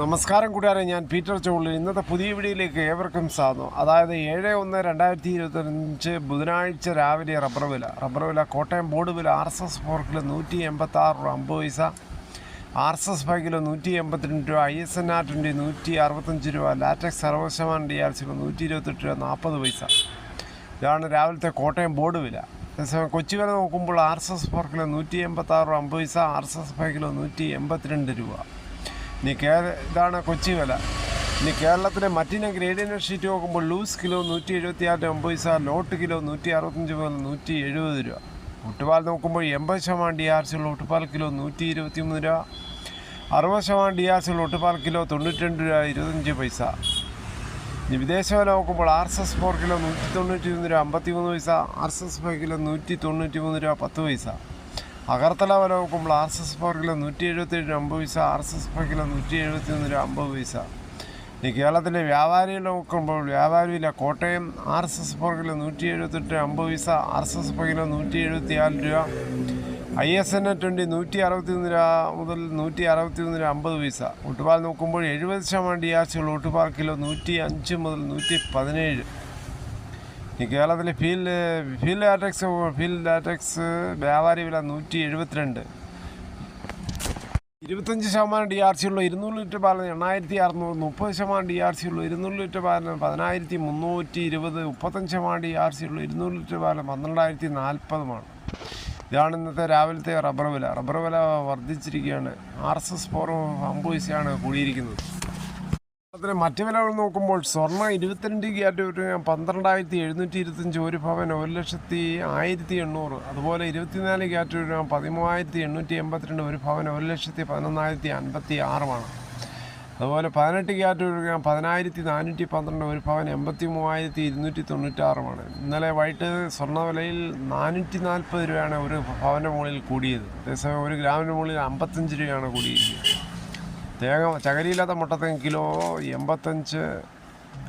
നമസ്കാരം കൂടാതെ ഞാൻ പീറ്റർ ചോളി ഇന്നത്തെ പുതിയ വീഡിയോയിലേക്ക് ഏവർക്കും സാധനം അതായത് ഏഴ് ഒന്ന് രണ്ടായിരത്തി ഇരുപത്തഞ്ച് ബുധനാഴ്ച രാവിലെ റബ്ബർ വില. റബ്ബർ വില കോട്ടയം ബോർഡ് വില ആർ എസ് എസ് ഫോർക്കിൽ നൂറ്റി എൺപത്തി ആറ് രൂപ അമ്പത് പൈസ. ആർ എസ് എസ് ഫൈവ് നൂറ്റി എൺപത്തിരണ്ട് രൂപ I S N R twenty നൂറ്റി അറുപത്തഞ്ച് രൂപ ലാറ്റക്സ് ശതമാനം ഡി ആർ സി നൂറ്റി ഇരുപത്തെട്ട് രൂപ നാൽപ്പത് പൈസ. ഇതാണ് രാവിലത്തെ കോട്ടയം ബോർഡ് വില. അതേസമയം കൊച്ചി വില നോക്കുമ്പോൾ ആർ എസ് എസ് ഫോർക്കിൽ നൂറ്റി എൺപത്തി ആറ് രൂപ അമ്പത് പൈസ ആർ എസ് എസ് ഫൈവ് നൂറ്റി എൺപത്തിരണ്ട് രൂപ. ഇനി കേര ഇതാണ് കൊച്ചി വില. ഇനി കേരളത്തിലെ മറ്റിനെ ഗ്രേഡിയൻ ഷീറ്റ് നോക്കുമ്പോൾ ലൂസ് കിലോ നൂറ്റി എഴുപത്തി ആറ് ഒമ്പത് പൈസ ലോട്ട് കിലോ നൂറ്റി അറുപത്തഞ്ച് മുതൽ നൂറ്റി എഴുപത് രൂപ. ഒട്ടുപാൽ നോക്കുമ്പോൾ എൺപത് ശതമാനം ഡി ആർ സിയുള്ള ഒട്ടുപാൽ കിലോ നൂറ്റി ഇരുപത്തി മൂന്ന് രൂപ അറുപത് ശതമാനം ഡി ആർ സിയുള്ള ഒട്ടുപാൽ കിലോ തൊണ്ണൂറ്റി രണ്ട് രൂപ ഇരുപത്തഞ്ച് പൈസ. ഇനി വിദേശ വില നോക്കുമ്പോൾ R S S four kilo നൂറ്റി തൊണ്ണൂറ്റി മൂന്ന് രൂപ അമ്പത്തി മൂന്ന് പൈസ R S S five kilo നൂറ്റി തൊണ്ണൂറ്റി മൂന്ന് രൂപ പത്ത് പൈസ. അഗർത്തല വില നോക്കുമ്പോൾ R S S four kilo നൂറ്റി എഴുപത്തി ഏഴ് അമ്പത് പൈസ R S S five kilo നൂറ്റി എഴുപത്തി ഒന്ന് രൂപ അമ്പത് പൈസ. ഇനി കേരളത്തിലെ വ്യാപാരികൾ നോക്കുമ്പോൾ വ്യാപാരി വില Kottayam R S S four kilo നൂറ്റി എഴുപത്തെട്ട് അമ്പത് പൈസ R S S five kilo നൂറ്റി എഴുപത്തി നാല് രൂപ. ഐ എസ് എൻ ട്വന്റി നൂറ്റി അറുപത്തി ഒന്ന് രൂപ മുതൽ നൂറ്റി അറുപത്തി ഒന്ന് രൂപ അമ്പത് പൈസ. ഒട്ടുപാൽ നോക്കുമ്പോൾ എഴുപത് ശതമാനം ഡി ആർ സികൾ ഒട്ടുപാൽ കിലോ നൂറ്റി അഞ്ച് മുതൽ നൂറ്റി പതിനേഴ് ഈ കേരളത്തിലെ ഫീൽഡ് ഫീൽഡ് ഡാറ്റക്സ് ഫീൽഡ് ഡാറ്റക്സ് വ്യാപാരി വില നൂറ്റി എഴുപത്തിരണ്ട്. ഇരുപത്തഞ്ച് ശതമാനം ഡി ആർ സി ഉള്ള ഇരുന്നൂറ് ലിറ്റർ പാലിന് എണ്ണായിരത്തി അറുന്നൂറ് മുപ്പത് ശതമാനം ഡി ആർ സി ഉള്ള ഇരുന്നൂറ് ലിറ്റർ പാലിന് പതിനായിരത്തി മുന്നൂറ്റി ഇരുപത് മുപ്പത്തഞ്ച് ശതമാനം ഡി ആർ സി ഉള്ള ഇരുന്നൂറ് ലിറ്റർ പാലിന് പന്ത്രണ്ടായിരത്തി നാൽപ്പതുമാണ് ഇതാണ് ഇന്നത്തെ രാവിലത്തെ റബ്ബർ വില. റബ്ബർ വില വർദ്ധിച്ചിരിക്കുകയാണ്. ആർ എസ് എസ് ഫോർ അമ്പത് കൂടിയിരിക്കുന്നത്. അതിന് മറ്റു വിലകൾ നോക്കുമ്പോൾ സ്വർണം ഇരുപത്തിരണ്ട് ക്യാറ്റ് പന്ത്രണ്ടായിരത്തി എഴുന്നൂറ്റി ഇരുപത്തഞ്ച് ഒരു ഭവൻ ഒരു ലക്ഷത്തി ആയിരത്തി എണ്ണൂറ്. അതുപോലെ ഇരുപത്തിനാല് ക്യാറ്റ് ഒരു പതിമൂവായിരത്തി എണ്ണൂറ്റി എൺപത്തിരണ്ട് ഒരു ഭവൻ ഒരു ലക്ഷത്തി പതിനൊന്നായിരത്തി അൻപത്തി ആറുമാണ്. അതുപോലെ പതിനെട്ട് ക്യാറ്റ് ഒരു പതിനായിരത്തി നാനൂറ്റി പന്ത്രണ്ട് ഒരു ഭവൻ എൺപത്തി മൂവായിരത്തി ഇരുന്നൂറ്റി തൊണ്ണൂറ്റാറുമാണ്. ഇന്നലെ വൈകിട്ട് സ്വർണ വിലയിൽ നാനൂറ്റി നാൽപ്പത് രൂപയാണ് ഒരു ഭവന്റെ മുകളിൽ കൂടിയത്. അതേസമയം ഒരു ഗ്രാമിന്റെ മുകളിൽ അമ്പത്തഞ്ച് രൂപയാണ് കൂടിയിരിക്കുന്നത്. തേങ്ങ ചകരിയില്ലാത്ത മുട്ടത്തേങ്ങ കിലോ എൺപത്തഞ്ച്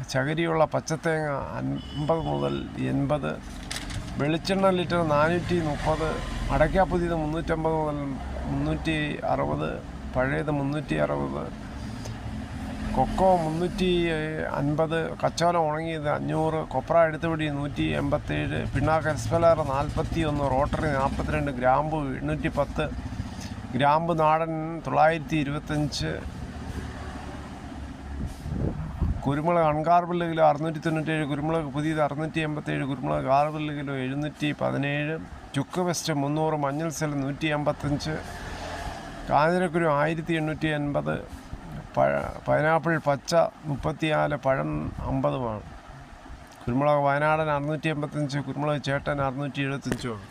ചകരിയുള്ള പച്ചത്തേങ്ങ അൻപത് മുതൽ എൺപത് വെളിച്ചെണ്ണ ലിറ്റർ നാനൂറ്റി മുപ്പത് അടയ്ക്ക പുതിയത് മുന്നൂറ്റമ്പത് മുതൽ മുന്നൂറ്റി അറുപത് പഴയത് മുന്നൂറ്റി അറുപത് കൊക്കോ മുന്നൂറ്റി അൻപത് കച്ചോലം ഉണങ്ങിയത് അഞ്ഞൂറ് കൊപ്ര എടുത്തുപിടി നൂറ്റി എൺപത്തേഴ് പിണ്ണാക്ക് എക്സ്പെലർ നാൽപ്പത്തി ഒന്ന് റോട്ടറി നാൽപ്പത്തിരണ്ട് ഗ്രാമ്പു എണ്ണൂറ്റി പത്ത് ഗ്രാമ്പ് നാടൻ തൊള്ളായിരത്തി ഇരുപത്തഞ്ച് കുരുമുളക് അൺകാർബിൾ കിലോ അറുന്നൂറ്റി തൊണ്ണൂറ്റേഴ് കുരുമുളക് പുതിയത് അറുന്നൂറ്റി എൺപത്തേഴ് കുരുമുളക് കാർബിൾ കിലോ എഴുന്നൂറ്റി പതിനേഴ് ചുക്ക് വെസ്റ്റ് മുന്നൂറ് മഞ്ഞൾ സെൽ നൂറ്റി എൺപത്തഞ്ച് കാഞ്ഞിരക്കുരു ആയിരത്തി എണ്ണൂറ്റി എൺപത് പഴ പൈനാപ്പിൾ പച്ച മുപ്പത്തിനാല് പഴം അമ്പതുമാണ്. കുരുമുളക് വയനാടൻ അറുന്നൂറ്റി എൺപത്തഞ്ച് കുരുമുളക് ചേട്ടൻ അറുന്നൂറ്റി എഴുപത്തഞ്ചുമാണ്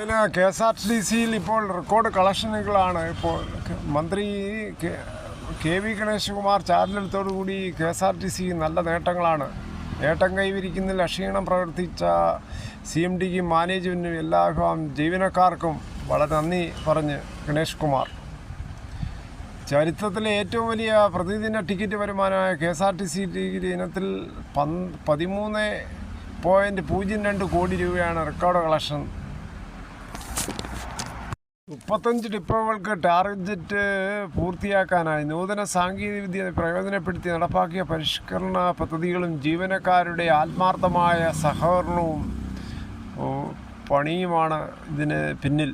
അതിൽ കെ എസ് ആർ ടി സിയിൽ ഇപ്പോൾ റെക്കോർഡ് കളക്ഷനുകളാണ്. ഇപ്പോൾ മന്ത്രി K- V Ganeshkumar ചാർജെടുത്തോടുകൂടി K S R T C നല്ല നേട്ടങ്ങളാണ്. നേട്ടം കൈവരിക്കുന്നതിൽ അക്ഷീണം പ്രവർത്തിച്ച സി എം ഡിക്കും മാനേജ്മെന്റിനും എല്ലാ ജീവനക്കാർക്കും വളരെ നന്ദി പറഞ്ഞ് ഗണേഷ് കുമാർ ചരിത്രത്തിലെ ഏറ്റവും വലിയ പ്രതിദിന ticket വരുമാനമായ K S R T C ticket ഇനത്തിൽ പന്ത് പതിമൂന്ന് പോയിന്റ് പൂജ്യം രണ്ട് കോടി രൂപയാണ് റെക്കോർഡ് കളക്ഷൻ മുപ്പത്തഞ്ച് ഡിപ്പോകൾക്ക് ടാർഗറ്റ് പൂർത്തിയാക്കാനായി നൂതന സാങ്കേതികവിദ്യ പ്രയോജനപ്പെടുത്തി നടപ്പാക്കിയ പരിഷ്കരണ പദ്ധതികളും ജീവനക്കാരുടെ ആത്മാർത്ഥമായ സഹകരണവും പണിയുമാണ് ഇതിന് പിന്നിൽ.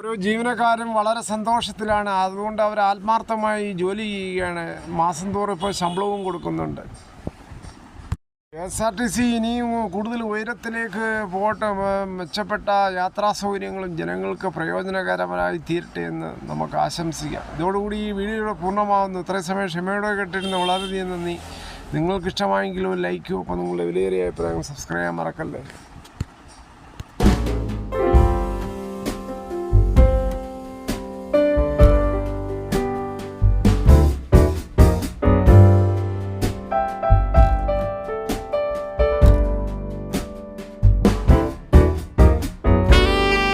ഓരോ ജീവനക്കാരും വളരെ സന്തോഷത്തിലാണ്. അതുകൊണ്ട് അവർ ആത്മാർത്ഥമായി ജോലി ചെയ്യുകയാണ്. മാസം തോറും ഇപ്പോൾ ശമ്പളവും കൊടുക്കുന്നുണ്ട്. K S R T C ഇനിയും കൂടുതൽ ഉയരത്തിലേക്ക് പോകട്ടെ മെച്ചപ്പെട്ട യാത്രാ സൗകര്യങ്ങളും ജനങ്ങൾക്ക് പ്രയോജനകരമായി തീരട്ടെ എന്ന് നമുക്ക് ആശംസിക്കാം. ഇതോടുകൂടി ഈ വീഡിയോ പൂർണമാകുന്നു ഇത്രയും സമയം ക്ഷമയോടെ കേട്ടിരുന്ന വളരെയധികം നന്ദി. നിങ്ങൾക്ക് ഇഷ്ടമായെങ്കിൽ ഒരു ലൈക്കും ഒപ്പം നിങ്ങളുടെ വിലയേറിയ അഭിപ്രായം സബ്സ്ക്രൈബ് ചെയ്യാൻ മറക്കല്ലേ?